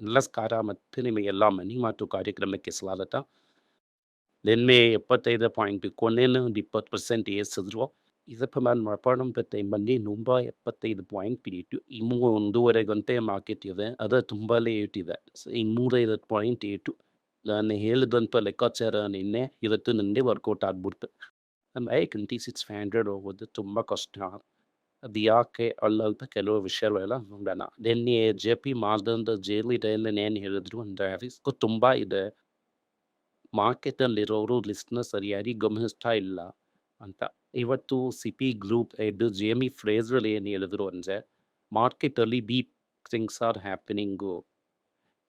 ನಮಸ್ಕಾರ ಮತ್ತು ನಿಮಗೆಲ್ಲ ಮನಿ ಮಾತು ಕಾರ್ಯಕ್ರಮಕ್ಕೆ ಸ್ವಾಗತ. ನಿನ್ನೆ ಎಪ್ಪತ್ತೈದು ಪಾಯಿಂಟ್ ಕೊನೆಯನ್ನು ಒಂದು ಇಪ್ಪತ್ತು ಪರ್ಸೆಂಟ್ ಏರಿಸಿದ್ರು. ಇದರ ಪ್ರಮಾಣ ಮಾರ್ಪಾಡಂಪತ್ತೆ ಮಂದಿ ನೂರ ಎಪ್ಪತ್ತೈದು ಪಾಯಿಂಟ್ ಪಿಡಿಟು ಇನ್ನೂ ಒಂದೂವರೆ ಗಂಟೆ ಮಾರ್ಕೆಟ್ ಇದೆ. ಅದು ತುಂಬ ಲೇಟ್ ಇದೆ. ಸೊ ಇನ್ನೂರೈವತ್ತು ಪಾಯಿಂಟ್ ಏಟು ನಾನು ಹೇಳಿದಂಥ ಲೆಕ್ಕಾಚಾರ ನಿನ್ನೆ ಇವತ್ತು ನಿನ್ನೆ ವರ್ಕೌಟ್ ಆಗ್ಬಿಡ್ತು. ಐ ಟ್ವೆಂಟಿ ಸಿಕ್ಸ್ ಹಂಡ್ರೆಡ್ ಹೋಗೋದು ತುಂಬ ಕಷ್ಟ. ಅದು ಯಾಕೆ ಅಲ್ಲ ಅಂತ ಕೆಲವು ವಿಷಯಗಳೆಲ್ಲ ನೋಡೋಣ. ನಿನ್ನೆ ಜೆ ಪಿ ಮಾರ್ದಂದ ಜೈಲ್ ಇದೆ ಏನು ಹೇಳಿದ್ರು ಅಂದರೆ, ರಿಸ್ಕ್ ತುಂಬ ಇದೆ. ಮಾರ್ಕೆಟಲ್ಲಿರೋರು ಲಿಸ್ಟ್ನ ಸರಿಯಾಗಿ ಗಮನಿಸ್ತಾ ಇಲ್ಲ ಅಂತ. ಇವತ್ತು ಸಿ ಪಿ ಗ್ರೂಪ್ ಎಡ್ಡು ಜೇಮಿ ಫ್ರೇಜರ್ ಏನು ಹೇಳಿದ್ರು ಅಂದರೆ, ಮಾರ್ಕೆಟಲ್ಲಿ big things are happening.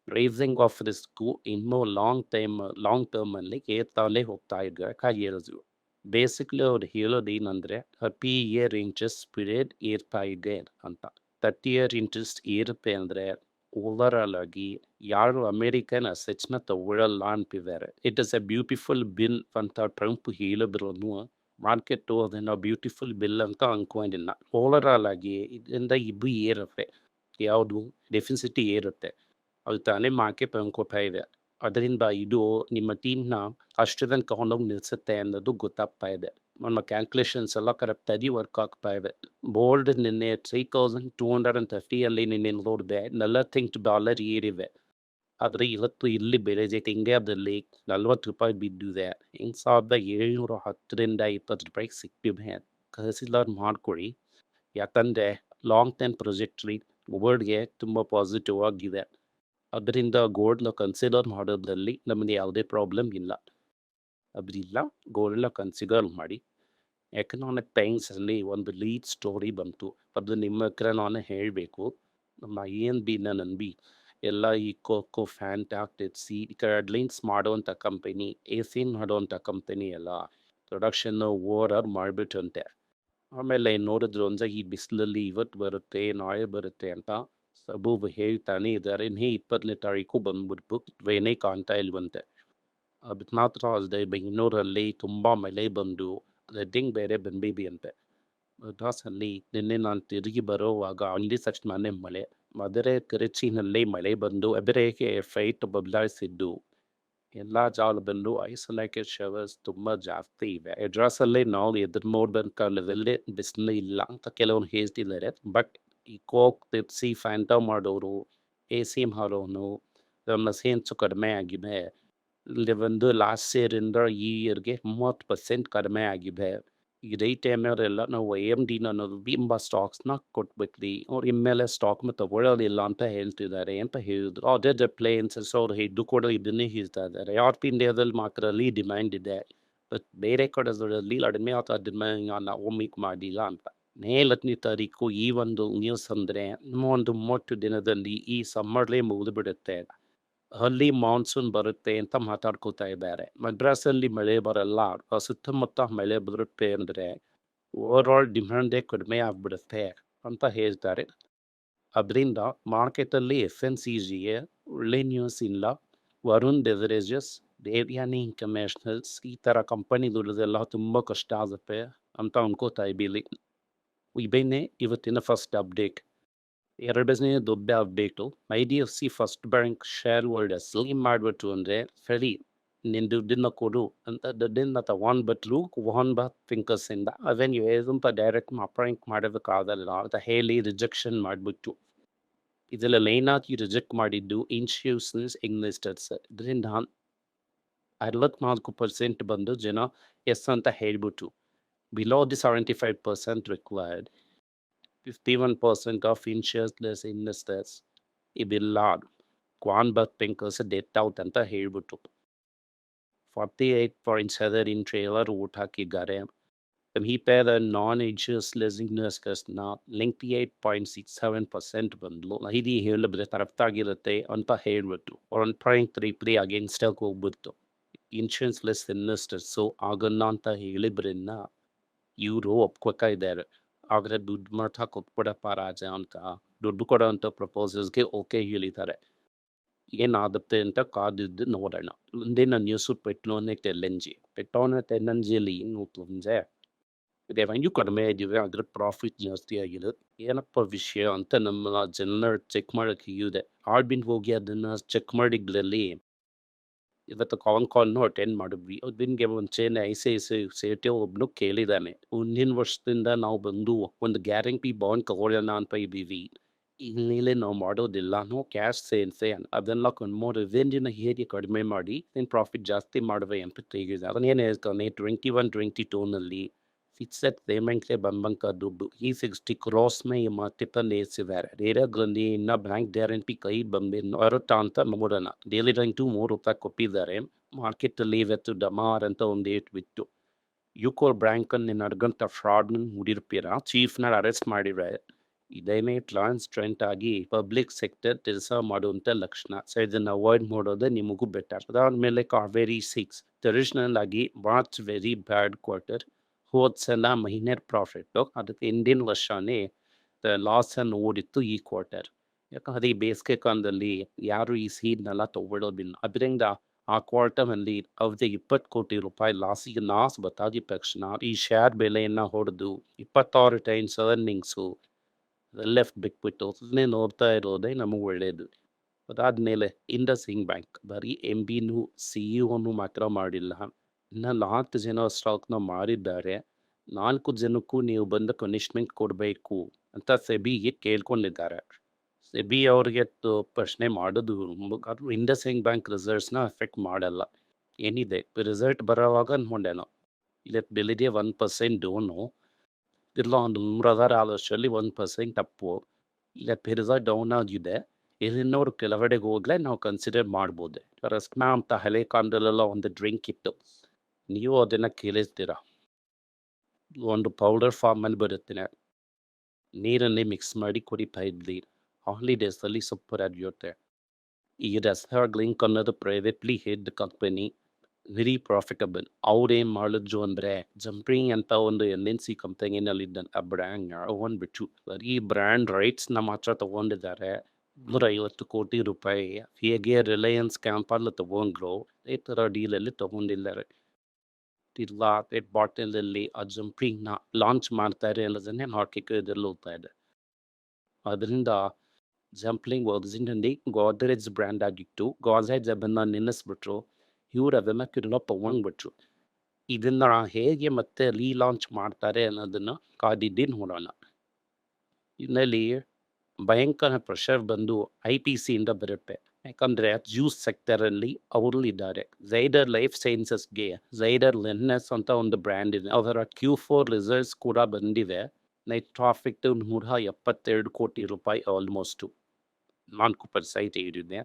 Raising of risk ಇನ್ನೂ ಲಾಂಗ್ ಟೈಮ್, ಲಾಂಗ್ ಟರ್ಮಲ್ಲಿ ಏರ್ತಾಲೇ ಹೋಗ್ತಾ ಹಾಗೆ ಹೇಳಿದ್ರು ಬೇಸಿಕ್ಲಿ ಅವ್ರು ಹೇಳೋದು ಏನಂದರೆ ಥರ್ಟಿ ಇಯರ್ ಇಂಟ್ರೆಸ್ಟ್ ಪೀರಿಯಡ್ ಏರ್ತಾ ಇದೆ ಅಂತ. ತರ್ಟಿ ಇಯರ್ ಇಂಟ್ರೆಸ್ಟ್ ಏರುತ್ತೆ ಅಂದರೆ ಆಲ್ ಆಗಿ ಯಾರು ಅಮೇರಿಕನ್ ಅಸೆಟ್ಸ್ನ ತಗೊಳ್ಳಲ್ಲ ಅಂತಿದ್ದಾರೆ. It is a beautiful bill ಅಂತ ಟ್ರಂಪ್ ಹೇಳಿದ್ರು ಮಾರ್ಕೆಟ್ ಅದನ್ನು ಬ್ಯೂಟಿಫುಲ್ ಬಿಲ್ ಅಂತ ಅನ್ಕೊಂಡಿಲ್ಲ. ಆಲ್ ಆಗಿ ಇದರಿಂದ ಇಬ್ಬರು ಏರುತ್ತೆ. ಯಾವುದು? ಡೆಫಿಸಿಟಿ ಏರುತ್ತೆ. ಅದು ತಾನೇ ಮಾರ್ಕೆಟ್ ಅನ್ಕೋತಾ ಇದೆ. ಅದರಿಂದ ಇದು ನಿಮ್ಮ ಟೀಮ್ನ ಅಷ್ಟದನ್ನು ತಗೊಂಡೋಗಿ ನಿಲ್ಲಿಸುತ್ತೆ ಅನ್ನೋದು ಗೊತ್ತಾಗ್ತಾ ಇದೆ. ನಮ್ಮ ಕ್ಯಾಲ್ಕುಲೇಷನ್ಸ್ ಎಲ್ಲ ಕರೆಕ್ಟಾಗಿ ವರ್ಕ್ ಆಗ್ತಾ ಇದೆ. ಬೋಲ್ಡ್ ನಿನ್ನೆ three thousand two hundred and ತರ್ಟಿಯಲ್ಲಿ ನಿನ್ನೆ ನೋಡಿದೆ, ನಲವತ್ತೆಂಟು ಡಾಲರ್ ಏರಿವೆ. ಆದರೆ ಇವತ್ತು ಇಲ್ಲಿ ಬೆಲೆ ಜೊತೆ ಇಂಡಿಯಾದಲ್ಲಿ ನಲ್ವತ್ತು ರೂಪಾಯಿ ಬಿದ್ದಿದೆ. ಹಿಂಗೆ ಸಾವಿರದ ಏಳ್ನೂರ ಹತ್ತರಿಂದ ಇಪ್ಪತ್ತು ರೂಪಾಯಿಗೆ ಸಿಕ್ತಿದೆ ಕಸಿಲಾರ್ ಮಾಡ್ಕೊಳ್ಳಿ. ಯಾಕಂದರೆ ಲಾಂಗ್ ಟೈಮ್ ಪ್ರೊಜೆಕ್ಟ್ರಿ ವರ್ಲ್ಡ್ಗೆ ತುಂಬ ಪಾಸಿಟಿವ್ ಆಗಿದೆ. ಅದರಿಂದ ಗೋಲ್ಡ್ನ ಕನ್ಸಿಡರ್ ಮಾಡೋದ್ರಲ್ಲಿ ನಮಗೆ ಯಾವುದೇ ಪ್ರಾಬ್ಲಮ್ ಇಲ್ಲ. ಅದರಿಂದ ಗೋಲ್ಡ್ನ ಕನ್ಸಿಡರ್ ಮಾಡಿ ಎಕನಾಮಿಕ್ ಟೈಮ್ಸಲ್ಲಿ ಒಂದು ಲೀಡ್ ಸ್ಟೋರಿ ಬಂತು. ಅದು ನಿಮ್ಮ ಹತ್ರ ನಾನು ಹೇಳಬೇಕು. ನಮ್ಮ ಏನು ಬಿ ನನ್ನ ಬಿ ಎಲ್ಲ ಈ ಕೋಕೋ ಫ್ಯಾಂಟಾಕ್ಟಿವ್ ಸಿ ಕಡ್ಲಿನ್ಸ್ ಮಾಡುವಂಥ ಕಂಪನಿ ಎ ಸಿನ್ ಮಾಡುವಂಥ ಕಂಪನಿ ಎಲ್ಲ ಪ್ರೊಡಕ್ಷನ್ ಓವರ್ ಆರ್ ಮಾಡಿಬಿಟ್ಟಂತೆ. ಆಮೇಲೆ ನೋಡಿದ್ರು ಅಂದರೆ ಈ ಬಿಸಿಲಲ್ಲಿ ಇವತ್ತು ಬರುತ್ತೆ, ನಾಳೆ ಬರುತ್ತೆ ಅಂತ ಸಬೂಬ್ ಇಪ್ಪತ್ತನೇ ತಾರೀಕು ಬಂದ್ಬಿಟ್ಟು ಟ್ರೈನೇ ಕಾಣ್ತಾ ಇಲ್ವಂತೆ ಮಾತ್ರ ಅಲ್ಲದೆ ಬೆಂಗಳೂರಲ್ಲಿ ತುಂಬ ಮಳೆ ಬಂದು ರೆಡ್ಡಿಂಗ್ ಬೇರೆ ಬಂದಿದೆ ಅಂತೆ ಮದ್ರಾಸಲ್ಲಿ ನಿನ್ನೆ ನಾನು ತಿರುಗಿ ಬರೋವಾಗ ಅಲ್ಲಿ ಮನೆ ಮಳೆ ಮದರೆ ತಿರುಚಿನಲ್ಲಿ ಮಳೆ ಬಂದು ಎಬರೇಗೆ ಫೈಟ್ ಬದಲಾಯಿಸಿದ್ದು ಎಲ್ಲ ಜಾಗದಲ್ಲೂ ಐಸೋಲೇಟೆಡ್ ಶವರ್ಸ್ ತುಂಬ ಜಾಸ್ತಿ ಇವೆ ಎಡ್ರಾಸಲ್ಲಿ ನಾವು ಎದುರು ನೋಡ್ಬೇಕಲ್ಲದಲ್ಲಿ ಬಿಸಿಲು ಇಲ್ಲ ಅಂತ ಕೆಲವರು ಹೇಳ್ತಿದ್ದಾರೆ ಬಟ್ ಈ ಕೋಕ್ ಪೆಪ್ಸಿ ಫ್ಯಾಂಟಾ ಮಾಡೋರು, ಎ ಸಿ ಮಾಡೋನು ನಮ್ಮ ಸೇನ್ಸು ಕಡಿಮೆ ಆಗಿದೆ. ಒಂದು ಲಾಸ್ಟ್ ಇಯರಿಂದ ಈ ಇಯರ್ಗೆ ಮೂವತ್ತು ಪರ್ಸೆಂಟ್ ಕಡಿಮೆ ಆಗಿದೆ. ಈ ರೈಟ್ ಟೈಮವರೆಲ್ಲ ನಾವು ಎಂ ಡಿನ ಅನ್ನೋದು ಬಿಂಬ ಸ್ಟಾಕ್ಸ್ನ ಕೊಟ್ಬಿಟ್ರಿ ಅವ್ರು ಇನ್ಮೇಲೆ ಸ್ಟಾಕ್ನ ತಗೊಳ್ಳೋದಿಲ್ಲ ಅಂತ ಹೇಳ್ತಿದ್ದಾರೆ ಅಂತ ಹೇಳಿದ್ರು. ಅದೇ ಪ್ಲೇನ್ಸಸ್ ಅವ್ರು ಹಿಡ್ದು ಕೂಡ ಇದನ್ನೇ ಹೇಳ್ತಾ ಇದ್ದಾರೆ. ಯಾರ್ಪ್ ಇಂಡಿಯಾದಲ್ಲಿ ಮಾತ್ರ ಡಿಮ್ಯಾಂಡ್ ಇದೆ. ಬಟ್ ಬೇರೆ ಕಡೆಗಳಲ್ಲಿ ಕಡಿಮೆ ಆತ ಡಿಮ್ಯಾಂಡ್ ನಾವು ಮೀಕ್ ಮಾಡಿಲ್ಲ ಅಂತ. ನೇಲತ್ನೇ ತಾರೀಕು ಈ ಒಂದು ನ್ಯೂಸ್ ಅಂದರೆ ಒಂದು ಮೂವತ್ತು ದಿನದಲ್ಲಿ ಈ ಸಮ್ಮರ್ಲೇ ಮುಗಿದು ಬಿಡುತ್ತೆ ಅಲ್ಲಿ ಮಾನ್ಸೂನ್ ಬರುತ್ತೆ ಅಂತ ಮಾತಾಡ್ಕೋತಾ ಇದ್ದಾರೆ. ಮದ್ರಾಸಲ್ಲಿ ಮಳೆ ಬರಲ್ಲ. ಸುತ್ತಮುತ್ತ ಮಳೆ ಬರುತ್ತೆ ಅಂದರೆ ಓವರ್ ಆಲ್ ಡಿಮ್ಯಾಂಡೇ ಕಡಿಮೆ ಆಗ್ಬಿಡುತ್ತೆ ಅಂತ ಹೇಳ್ತಾರೆ. ಅದರಿಂದ ಮಾರ್ಕೆಟಲ್ಲಿ ಎಫ್ ಎನ್ ಸಿ ಜಿಗೆ ಒಳ್ಳೆ ನ್ಯೂಸ್ ಇಲ್ಲ. ವರುಣ್ ಬೆವರೇಜಸ್ ದೇವ್ಯಾನಿ ಇಂಟರ್ನ್ಯಾಷನಲ್ಸ್ ಈ ಥರ ಕಂಪನಿಗಳದೆಲ್ಲ ತುಂಬ ಕಷ್ಟ ಆಗುತ್ತೆ ಅಂತ ಅನ್ಕೋತಾ ಇದ್ದೀವಿ ಇವೇನೆ ಇವತ್ತಿನ ಫಸ್ಟ್ ಅಪ್ಡೇಟ್ ಎರಡನೇ ದೊಡ್ಡ update I D F C first bank share holders ಏನು ಮಾಡಿಬಿಟ್ರು ಅಂದರೆ, ಸರಿ ನಿನ್ನ ದುಡ್ಡನ್ನ ಕೊಡು ಅಂತ ದುಡ್ಡನ್ನ ತಗೊಂಡ್ಬಿಟ್ರು ವಾನ್ ಬಾತ್ ಫಿಂಕರ್ಸಿಂದ ಅವೇನು ಏನಪ್ಪ ಡೈರೆಕ್ಟ್ ಅಪಾಯಿಂಟ್ ಮಾಡೋದಕ್ಕಾಗಲ್ಲ ಅಂತ ಹೇಳಿ ರಿಜೆಕ್ಷನ್ ಮಾಡಿಬಿಟ್ಟು ಇದರಲ್ಲಿ ಏನಾಗಿ ರಿಜೆಕ್ಟ್ ಮಾಡಿದ್ದು ಇನ್ಸ್ಟಿಟ್ಯೂಷನ್ಸ್ ಇನ್ವೆಸ್ಟರ್ಸ್ ಇದರಿಂದ ಅರವತ್ನಾಲ್ಕು ಪರ್ಸೆಂಟ್ ಬಂದು ಜನ ಎಸ್ ಅಂತ ಹೇಳ್ಬಿಟ್ಟು below the seventy five percent required fifty one percent of ಇನ್ಶಿಯರ್ಸ್ಲೆಸ್ investors ಇದಿಲ್ಲ ಕ್ವಾನ್ ಬತ್ ಪಿಂಕರ್ಸ್ ಡೆತ್ ಔಟ್ ಅಂತ ಹೇಳ್ಬಿಟ್ಟು forty eight point seven in trailer ಊಟ ಹಾಕಿದ್ದಾರೆ ಈ ಪೇರ್ ನಾನ್ ಇನ್ಶಿಯರ್ಸ್ಲೆಸ್ ಇನ್ವೆಸ್ಟರ್ಸ್ನ ಲಿಂಕ್ಟಿ eight point six seven percent ಬಂದ್ಲು ಇದು ಹೇಳಿದ್ರೆ ತರಫ್ತಾಗಿರುತ್ತೆ ಅಂತ ಹೇಳ್ಬಿಟ್ಟು ಒನ್ ಪಾಯಿಂಟ್ ತ್ರೀ ತ್ರೀ ಅಗೇನ್ಸ್ಟಾಗಿ ಹೋಗ್ಬಿಟ್ಟು ಇನ್ಶೂರೆನ್ಸ್ಲೆಸ್ ಇನ್ವೆಸ್ಟರ್ಸು ಆಗಲ್ಲ ಅಂತ ಹೇಳಿದ್ರಿಂದ ಒಪ್ಕೋತಾ ಇದ್ದಾರೆ ಆದರೆ ದುಡ್ಡು ಮಾಡ್ತಾ ಕೊಟ್ಬಿಡಪ್ಪ ರಾಜ ಅಂತ ದುಡ್ಡು ಕೊಡೋ ಅಂಥ ಪ್ರಪೋಸಲ್ಸ್ಗೆ ಓಕೆ ಹೇಳಿದ್ದಾರೆ ಏನಾಗುತ್ತೆ ಅಂತ ಕಾದಿದ್ದು ನೋಡೋಣ ಮುಂದಿನ ನ್ಯೂಸು ಪೆಟ್ರೋನೆ ಟೆಲ್ಲಂಜಿ ಪೆಟ್ರೋನೆ ಟೆಲ್ಲಂಜಿಯಲ್ಲಿ ಏನು ತುಂಬೆ ರೆವೆನ್ಯೂ ಕಡಿಮೆ ಆಗಿದ್ರೆ ಅದ್ರ ಪ್ರಾಫಿಟ್ ಜಾಸ್ತಿ ಆಗಿದೆ ಏನಪ್ಪ ವಿಷಯ ಅಂತ ನಮ್ಮ ಜನರ ಚೆಕ್ ಮಾಡೋಕ್ಕೆ ಇದೆ ಆಡ್ಬಿನ್ ಹೋಗಿ ಅದನ್ನು ಚೆಕ್ ಮಾಡಿದ್ರಲ್ಲಿ ಇವತ್ತು ಕಾನ್ ಕಾಲ್ನು ಅಟೆಂಡ್ ಮಾಡಿದ್ವಿ. ಅದನ್ಗೆ ಮುಂಚೆನೆ ಐ ಸಿ ಐ ಸಿ ಸೇಟೆ ಒಬ್ಬನು ಕೇಳಿದಾನೆ. ಮುಂದಿನ ವರ್ಷದಿಂದ ನಾವು ಬಂದು ಒಂದು ಗ್ಯಾರಂಟಿ ಬಾಂಡ್ ತಗೊಳ್ಳೋಣ ಅಂತ ಇದ್ದೀವಿ. ಇಲ್ಲಿ ನಾವು ಮಾಡೋದಿಲ್ಲ. ನೋ ಕ್ಯಾಶ್ ಸೇನ್ ಅದೆಲ್ಲ ಕಣ್ಮೋಡ್ ರಿವೆಂಜಿನ ಹೇಗೆ ಕಡಿಮೆ ಮಾಡಿ ನೀನು ಪ್ರಾಫಿಟ್ ಜಾಸ್ತಿ ಮಾಡುವೆ ಅಂತ ತೆಗೆದ ಅದನ್ನೇನು ಹೇಳ್ತಾನೆ ಟ್ವೆಂಟಿ ಒನ್ ಟ್ವೆಂಟಿ ಟೂನಲ್ಲಿ ಫಿಕ್ಸೆಡ್ ಪೇಮೆಂಟ್ಗೆ ಬಂದಂಕ ದುಡ್ಡು ಈ ಸಿಕ್ಸ್ಟಿ ಕ್ರಾಸ್ ಮೇ ಮತ್ತಿಪ್ಪನ್ನು ಏರಿಸಿದ್ದಾರೆ ರೇರಾಗ್ರಲ್ಲಿ ಇನ್ನ ಬ್ಯಾಂಕ್ ಗ್ಯಾರಂಟಿ ಕೈ ಬಂದು ಬರುತ್ತಾ ಅಂತ ನೋಡೋಣ ಡೈಲಿ ಟು ಮೂರು ರೂಪಾಯಿ ಕೊಟ್ಟಿದ್ದಾರೆ ಮಾರ್ಕೆಟಲ್ಲಿ ಇವತ್ತು ಡಮಾರ್ ಅಂತ ಒಂದು ಏಟ್ ಬಿತ್ತು ಯುಕೋ ಬ್ಯಾಂಕನ್ನು ನಡೆದಂಥ ಫ್ರಾಡ್ನ ಹುಡಿರ್ತೀರ ಚೀಫ್ನ ಅರೆಸ್ಟ್ ಮಾಡಿದ್ರೆ ಇದೇನೇ ಟ್ರಾನ್ಸ್ಟ್ರೆಂಟ್ ಆಗಿ ಪಬ್ಲಿಕ್ ಸೆಕ್ಟರ್ ಕೆಲಸ ಮಾಡುವಂಥ ಲಕ್ಷಣ ಸೊ ಇದನ್ನು ಅವಾಯ್ಡ್ ಮಾಡೋದೇ ನಿಮಗೂ ಬೆಟರ್ ಅದಾದ್ಮೇಲೆ ಕಾವೇರಿ ಸಿಕ್ಸ್ ಟ್ರೆಡಿಷನಲ್ ಆಗಿ ಮಾರ್ಚ್ ವೆರಿ ಬ್ಯಾಡ್ ಕ್ವಾರ್ಟರ್ ಹೋದ ಸಲ ಮೈನರ್ ಪ್ರಾಫಿಟ್ಟು ಅದಕ್ಕೆ ಹಿಂದಿನ ವರ್ಷನೇ ಲಾಸನ್ನು ಓಡಿತ್ತು ಈ ಕ್ವಾರ್ಟರ್. ಯಾಕಂದ್ರೆ ಅದೇ ಬೇಸಿಗೆ ಕಾಲದಲ್ಲಿ ಯಾರು ಈ ಸೀಡ್ನೆಲ್ಲ ತಗೊಳ್ಳೋದಿಲ್ಲ. ಅದರಿಂದ ಆ ಕ್ವಾರ್ಟರ್ನಲ್ಲಿ ಅವ್ರಿಗೆ ಇಪ್ಪತ್ತು ಕೋಟಿ ರೂಪಾಯಿ ಲಾಸಿಗೆ ಲಾಸ್ ಬತ್ತಾದ ತಕ್ಷಣ ಈ ಶೇರ್ ಬೆಲೆಯನ್ನು ಹೊಡೆದು ಇಪ್ಪತ್ತಾರು ಟೈಮ್ಸ್ ಅರ್ನಿಂಗ್ಸು ಲೆಫ್ಟ್ ಬಿಟ್ಬಿಟ್ಟು ಅದನ್ನೇ ನೋಡ್ತಾ ಇರೋದೇ ನಮಗೆ ಒಳ್ಳೆಯದು ಅದಾದಮೇಲೆ ಇಂಡಸ್ ಸಿಂಗ್ ಬ್ಯಾಂಕ್ ಬರೀ ಎಂ ಬಿನೂ ಸಿ ಇಒನು ಮಾತ್ರ ಮಾಡಿಲ್ಲ. ಇನ್ನು ನಾಲ್ಕು ಜನ ಸ್ಟಾಕ್ನ ಮಾರಿದ್ದಾರೆ. ನಾಲ್ಕು ಜನಕ್ಕೂ ನೀವು ಬಂದು ಪನಿಷ್ಮೆಂಟ್ ಕೊಡಬೇಕು ಅಂತ ಸೆಬಿಗೆ ಕೇಳ್ಕೊಂಡಿದ್ದಾರೆ. ಸೆಬಿ ಅವ್ರಿಗೆ ಪ್ರಶ್ನೆ ಮಾಡೋದು ಇಂಡಸ್ ಇಂಡ್ ಬ್ಯಾಂಕ್ ರಿಸಲ್ಟ್ಸ್ನ ಎಫೆಕ್ಟ್ ಮಾಡಲ್ಲ. ಏನಿದೆ? ರಿಸಲ್ಟ್ ಬರೋವಾಗ ಅಂದ್ಕೊಂಡೆ ನಾವು ಇಲ್ಲ ಬೆಳಿಗ್ಗೆ ಒನ್ ಪರ್ಸೆಂಟ್ ಡೋನು. ಇಲ್ಲ, ಒಂದು ನೂರಾಧಾರ ಆಲೋಚಲ್ಲಿ ಒನ್ ಪರ್ಸೆಂಟ್ ತಪ್ಪು ಇಲ್ಲ ರಿಸಲ್ಟ್ ಡೌನ್ ಆಗಿದೆ. ಇನ್ನೂರು ಕೆಲವೆಡೆಗೆ ಹೋಗ್ಲೇ ನಾವು ಕನ್ಸಿಡರ್ ಮಾಡ್ಬೋದು. ರಸ್ನ ಅಂತ ಹಳೆ ಕಾಲದಲ್ಲೆಲ್ಲ ಒಂದು ಡ್ರಿಂಕ್ ಇತ್ತು. ನೀವು ಅದನ್ನು ಕೇಳಿಸ್ತೀರಾ? ಒಂದು ಪೌಡರ್ ಫಾರ್ಮಲ್ಲಿ ಬರುತ್ತೆ. ನೀರನ್ನೇ ಮಿಕ್ಸ್ ಮಾಡಿ ಕುಡಿತಾ ಇದ್ವಿ ಹಾಲಿಡೇಸಲ್ಲಿ ಸೂಪರ್ ಆಗಿರುತ್ತೆ ಈ ರೆಸ್ಟಾರ್ಟ್ ಲಿಂಕ್ ಅನ್ನೋದು privately held company very profitable ಅವ್ರೇನು ಮಾಡಿದ್ರು ಅಂದರೆ ಜಂಪ್ರಿಂಗ್ ಅಂತ ಒಂದು ಎನ್ ಎನ್ ಸಿ ಕಂಪನಿನಲ್ಲಿದ್ದ ಆ ಬ್ರ್ಯಾಂಡ್ ತೊಗೊಂಡ್ಬಿಟ್ಟು ಬರೀ ಬ್ರ್ಯಾಂಡ್ ರೈಟ್ಸ್ ನಮ್ಮ ಹತ್ರ ತೊಗೊಂಡಿದ್ದಾರೆ. ನೂರ ಐವತ್ತು ಕೋಟಿ ರೂಪಾಯಿ. ಹೇಗೆ ರಿಲಯನ್ಸ್ ಕ್ಯಾಂಪಲ್ಲಿ ತೊಗೊಂಡ್ರು, ಈ ಥರ ಡೀಲಲ್ಲಿ ತೊಗೊಂಡಿದ್ದಾರೆ. ಇಲ್ಲ ಬಾಟಲ್ ಬಾಟಲಲ್ಲಿ ಆ ನ ಲಾಂಚ್ ಮಾಡ್ತಾರೆ ಅನ್ನೋದನ್ನೇ ನೋಡ್ಲಿಕ್ಕೆ ಇದರಲ್ಲಿ ಹೋಗ್ತಾ ಇದೆ. ಅದರಿಂದ ಜಂಪ್ಲಿಂಗ್ ಒರಿಜಿನಲ್ಲಿ ಗೋದ್ರೇಜ್ ಬ್ರ್ಯಾಂಡ್ ಆಗಿತ್ತು. ಗೋದ್ರೇಜ್ ಅದನ್ನು ನೆನೆಸ್ಬಿಟ್ರು. ಇವ್ರು ಅದನ್ನು ತೊಗೊಂಡ್ಬಿಟ್ರು. ಇದನ್ನ ಹೇಗೆ ಮತ್ತೆ ರೀಲಾಂಚ್ ಮಾಡ್ತಾರೆ ಅನ್ನೋದನ್ನು ಕಾದಿದ್ದಿ ನೋಡೋಣ. ಇದರಲ್ಲಿ ಭಯಂಕರ ಪ್ರೆಷರ್ ಬಂದು ಐ ಪಿ ಸಿಯಿಂದ ಬರುತ್ತೆ. ಯಾಕಂದರೆ ಜ್ಯೂಸ್ ಸೆಕ್ಟರಲ್ಲಿ ಅವರು ಇದ್ದಾರೆ ಝೈಡರ್ ಲೈಫ್ ಸೈನ್ಸಸ್ಗೆ ಝೈಡರ್ ಲೆನ್ನೆಸ್ ಅಂತ ಒಂದು ಬ್ರ್ಯಾಂಡ್ ಇದೆ. ಅವರ ಕ್ಯೂ ಫೋರ್ ರಿಸಲ್ಟ್ಸ್ ಕೂಡ ಬಂದಿವೆ ನೈಟ್ ಟ್ರಾಫಿಕ್ ನೂರ ಎಪ್ಪತ್ತೆರಡು ಕೋಟಿ ರೂಪಾಯಿ ಆಲ್ಮೋಸ್ಟು ನಾಲ್ಕು ಪರ್ಸೆಂಟ್ ಏರಿದೆ.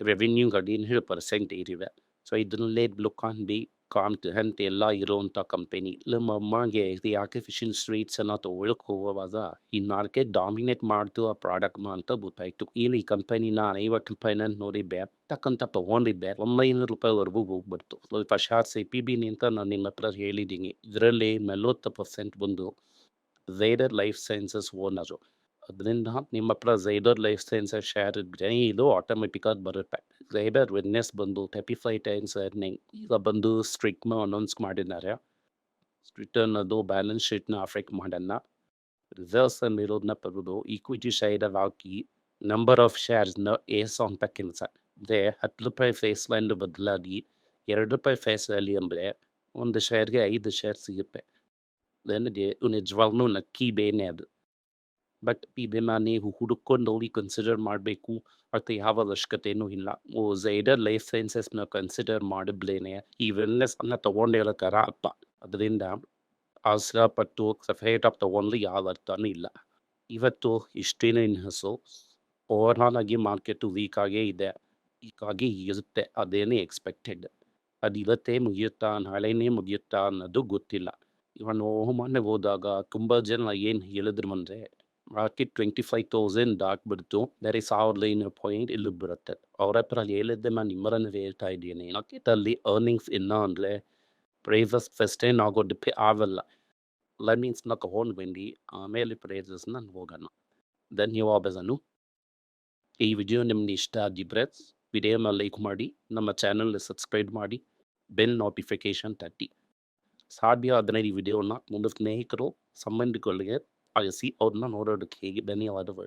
ರೆವಿನ್ಯೂಗಳು ಹದಿನೇಳು ಪರ್ಸೆಂಟ್ ಏರಿವೆ. ಸೊ ಇದನ್ನಲ್ಲೇ ಆನ್ ಬಿ ಕಾಂಟ್ ಎಲ್ಲ ಇರೋವಂಥ ಕಂಪೆನಿ ನಮ್ಮ ಅಮ್ಮಗೆ ಈ ಆರ್ಟಿಫಿಷಿಯಲ್ ಎಲ್ಲ ತೊಗೊಳಕ್ಕೆ ಹೋಗುವಾಗ ಈ ಮಾರ್ಕೆಟ್ ಡಾಮಿನೇಟ್ ಮಾಡ್ತು ಆ ಪ್ರಾಡಕ್ಟ್ನ ಅಂತ ಗೊತ್ತಾಯಿತು ಇಲ್ಲಿ ಈ ಕಂಪನಿನ ಐವತ್ತು ರೂಪಾಯಿನ ನೋಡಿ ತಕ್ಕಂತ ತೊಗೊಂಡಿದ್ದೆ ಒಂಬೈನೂರು ರೂಪಾಯಿವರೆಗೂ ಹೋಗ್ಬಿಡ್ತು ಸ್ವಲ್ಪ ಸಿ ಪಿ ಬಿನಿ ಅಂತ ನಾನು ನಿಮ್ಮ ಹತ್ರ ಹೇಳಿದ್ದೀನಿ ಇದರಲ್ಲಿ ನಲವತ್ತು ಪರ್ಸೆಂಟ್ ಬಂದು ಝೈಡರ್ ಲೈಫ್ ಸೈನ್ಸಸ್ ಓನರು ಅದರಿಂದ ನಿಮ್ಮ ಹತ್ರ ಝೈಡರ್ ಲೈಫ್ ಸೈನ್ಸಸ್ ಶೇರ್ ಇದ್ದರೆ ಇದು ಆಟೋಮೆಟಿಕಾಗಿ ಬರುತ್ತೆ ಝೈಡರ್ ವಿಟ್ನೆಸ್ ಬಂದು ಅರ್ನಿಂಗ್ ಈಗ ಬಂದು ಸ್ಟ್ರಿಕ್ಟ್ನ ಅನೌನ್ಸ್ ಮಾಡಿದ್ದಾರೆ. ರಿಟರ್ನ್ ಅನ್ನೋದು ಬ್ಯಾಲೆನ್ಸ್ ಶೀಟ್ನ ಅಫೆಕ್ಟ್ ಮಾಡೋಣ ರಿಸರ್ವ್ಸ್ ಇರೋದನ್ನ ಬರೋದು ಈಕ್ವಿಟಿ ಶೈಡ್ ಹಾಕಿ ನಂಬರ್ ಆಫ್ ಶೇರ್ಸ್ನ ಏಸ್ ಅಂತ ಕೆಲಸ. ಅಂದರೆ ಹತ್ತು ರೂಪಾಯಿ ಫೇಸ್ ವ್ಯಾಲ್ಯೂ ಬದಲಾಗಿ ಎರಡು ರೂಪಾಯಿ ಫೇಸ್ ವ್ಯಾಲ್ಯೂ ಅಂದರೆ ಒಂದು ಶೇರ್ಗೆ ಐದು ಶೇರ್ ಸಿಗುತ್ತೆ. ನನಗೆ ನಿಜವಾಗ್ಲೂ ನಕ್ಕಿ ಬೇನೆ ಅದು. ಬಟ್ ಇದನ್ನು ನೀವು ಹುಡುಕೊಂಡು ಹೋಗಿ ಕನ್ಸಿಡರ್ ಮಾಡಬೇಕು. ಅಥವಾ ಯಾವ ಅವಶ್ಯಕತೆಯೂ ಇಲ್ಲ. ಓ ಝೈಡರ್ ಲೈಫ್ ಸೈನ್ಸಸ್ನ ಕನ್ಸಿಡರ್ ಮಾಡಬ್ಲೇನೆ ಈ ಅನ್ನ ತಗೊಂಡೇ ಥರ ಅಪ್ಪ. ಅದರಿಂದ ಆಸರಪಟ್ಟು ಸಫೇಟ್ ಆಫ್ ತಗೊಂಡು ಯಾವ ಅರ್ಥನೂ ಇಲ್ಲ. ಇವತ್ತು ಇಷ್ಟೇನು ಇನ್ಹಸು ಓವರ್ಆಲ್ ಆಗಿ ಮಾರ್ಕೆಟ್ ವೀಕ್ ಆಗೇ ಇದೆ. ಹೀಗಾಗಿ ಇರುತ್ತೆ. ಅದೇನೇ ಎಕ್ಸ್ಪೆಕ್ಟೆಡ್ ಅದು ಇವತ್ತೇ ಮುಗಿಯುತ್ತಾ, ನಾಳೆನೇ ಮುಗಿಯುತ್ತಾ ಅನ್ನೋದು ಗೊತ್ತಿಲ್ಲ. ಇವನ್ ಮೊನ್ನೆ ಹೋದಾಗ, ತುಂಬ ಜನ ಏನು ಹೇಳಿದ್ರು ಅಂದರೆ ಮಾರ್ಕೆಟ್ ಟ್ವೆಂಟಿ ಫೈವ್ ತೌಸಂಡ್ ದಾಟ್ಬಿಡ್ತು ಬೇರೆ ಸಾವಿರದ ಐನೂರು ಪಾಯಿಂಟ್ ಇಲ್ಲಿ ಬರುತ್ತೆ ಅವ್ರ ಹತ್ರ ಹೇಳಿದ್ದೆ ನಾನು ನಿಮ್ಮರನ್ನು ಹೇಳ್ತಾ ಇದ್ದೀನಿ ಮಾರ್ಕೆಟಲ್ಲಿ ಅರ್ನಿಂಗ್ಸ್ ಇಲ್ಲ ಅಂದರೆ ಪ್ರೈಸಸ್ ಫಸ್ಟೇನು ಆಗೋ ಡಿಪೆ ಆಗಲ್ಲ ಲರ್ನಿಂಗ್ಸ್ನ ತಗೊಂಡು ಬಂದು ಆಮೇಲೆ ಪ್ರೈಸಸ್ನ ಹೋಗೋಣ ಧನ್ಯವಾದಗಳು ಈ ವಿಡಿಯೋ ನಿಮ್ಗೆ ಇಷ್ಟ ಆಗಿದ್ರೆ ವಿಡಿಯೋನ ಲೈಕ್ ಮಾಡಿ ನಮ್ಮ ಚಾನಲ್ ಸಬ್ಸ್ಕ್ರೈಬ್ ಮಾಡಿ ಬೆಲ್ ನೋಟಿಫಿಕೇಶನ್ ತಟ್ಟಿ ಸಾಧ್ಯ ಆದರೆ ಈ ವಿಡಿಯೋನ ಮುಂದೆ ಸ್ನೇಹಿತರು ಸಂಬಂಧಿಕರಿಗೆ ಕಳಿಸಿ ಅವ್ರನ್ನ ನೋಡೋದಕ್ಕೆ ಹೇಗೆ ಧನ್ಯವಾದಗಳು